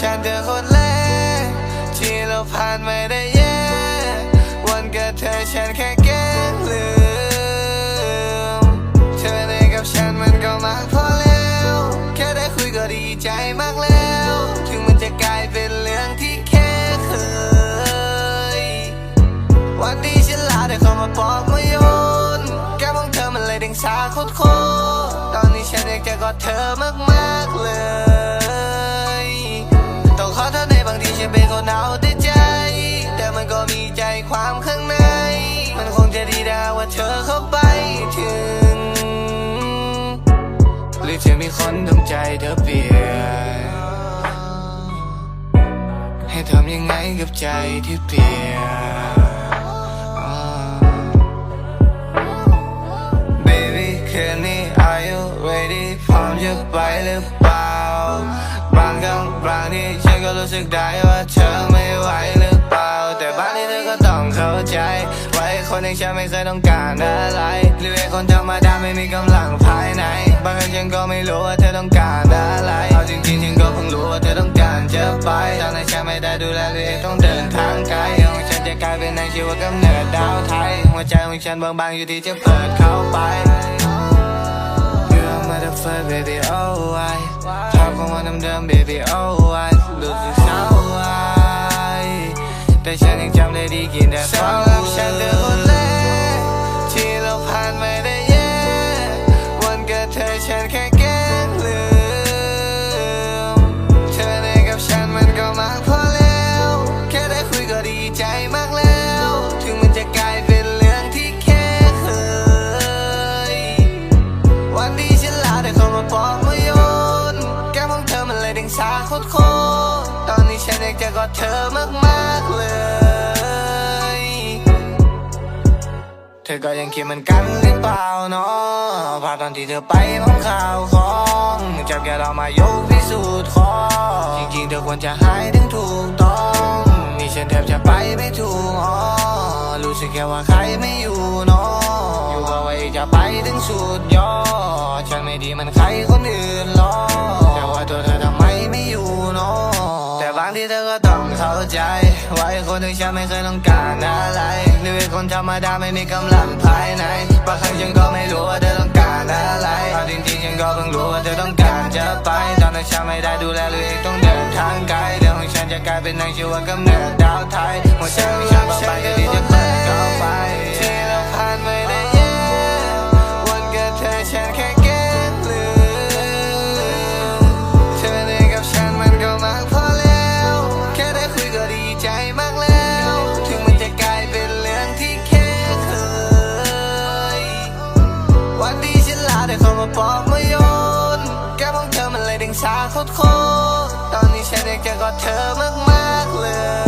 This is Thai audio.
ฉันเธอคนแรกที่เราผ่านไม่ได้แย่วันเกิดเธอฉันแค่แกล้งลืมเธอในกับฉันมันก็มากพอแล้ว แค่ได้คุยก็ดีใจมากแล้ว ถึงมันจะกลายเป็นเรื่องที่แค่เคย วันที่ฉันลาได้เข้ามาบอกมาโยนแก้มของเธอมันเลยเด้งสาโคตรตอนนี้ฉันอยากจะกอดเธอมากๆเลย ทษในบางทีฉันเป็นคนเอาแต่ใจ แต่มันก็มีใจความข้างใน มันคงจะดีนะว่าเธอเข้าไปถึง หรือจะมีคนทำใจเธอเปลี่ยน ให้ทำยังไงกับใจที่เปลี่ยน Baby คืนนี้ Are you ready พร้อมจะไปหรือเป ล่าบางครั้งบางทีฉันก็รู้สึกได้ว่าเธอไม่ไหวหรือเปล่า แต่บางทีเธอก็ต้องเข้าใจว่าไอ้คนอย่างฉันไม่เคยต้องการอะไร หรือไอ้คนธรรมดาไม่มีกำลังภายใน บางครั้งฉันก็ไม่รู้ว่าเธอต้องการอะไร เอาจริงๆฉันก็เพิ่งรู้ว่าเธอต้องการจะไปตอนนั้นฉันไม่ได้ดูแลหรือเองต้องเดินทางไกลของฉันจะกลายเป็นนางชีวกำเนิดดาวไทย หัวใจของฉันบางๆอยู่ที่จะเปิดเข้าไป แต่ฉันยังจำได้ดีกินแต่สำหรับฉันเธอคนแรกที่เราผ่านม่ได้แย่วันเกิดเธอฉันแค่แก้งลืมเธอในกับฉันมันก็มากพอแล้ว แค่ได้คุยก็ดีใจมากแล้ว ถึงมันจะกลายเป็นเรื่องที่แค่เคย วันที่ฉันลาได้เข้ามาบอกมาโยนแก้มของเธอมันเลยเด้งสาโคตรโคตรตอนนี้ฉันอยากจะกอดเธอมากๆ เธอก็ยังคิดเหมือนกันหรือเปล่าเนาะภาพตอนที่เธอไปมองข่าวของจับแกเรามายกพิสูจน์ของจริงๆเธอควรจะหายถึงถูกต้องนี่ฉันแทบจะไปไม่ถูกอ๋อรู้สึกแค่ว่าใครไม่อยู่เนาะอยู่ก็ไว้จะไปถึงสุดยอดฉันไม่ดีมันใครคนอื่น ไอ้คนที่ฉันไม่เคยต้องการอะไรหรือไอ้คนธรรมดาไม่มีกำลังภายในบางครั้งฉันก็ไม่รู้ว่าเธอต้องการอะไรเอาจริงๆฉันก็เพิ่งรู้ว่าเธอต้องการจะไปตอนนั้นฉันไม่ได้ดูแลหรือเองต้องเดินทางไกลเรื่องของฉันจะกลายเป็นนางชีวกำเนิดดาวไทยหัวใจของฉันบอกไม่ใช่ากแล้ว ถึงมันจะกลายเป็นเรื่องที่แค่เคย วันที่ฉันลาได้เข้ามาบอกมาโยน แก้มองเธอมันเลยเด้งสาโคตรโคตรตอนนี้ฉันอยากจะกอดเธอมากๆเลย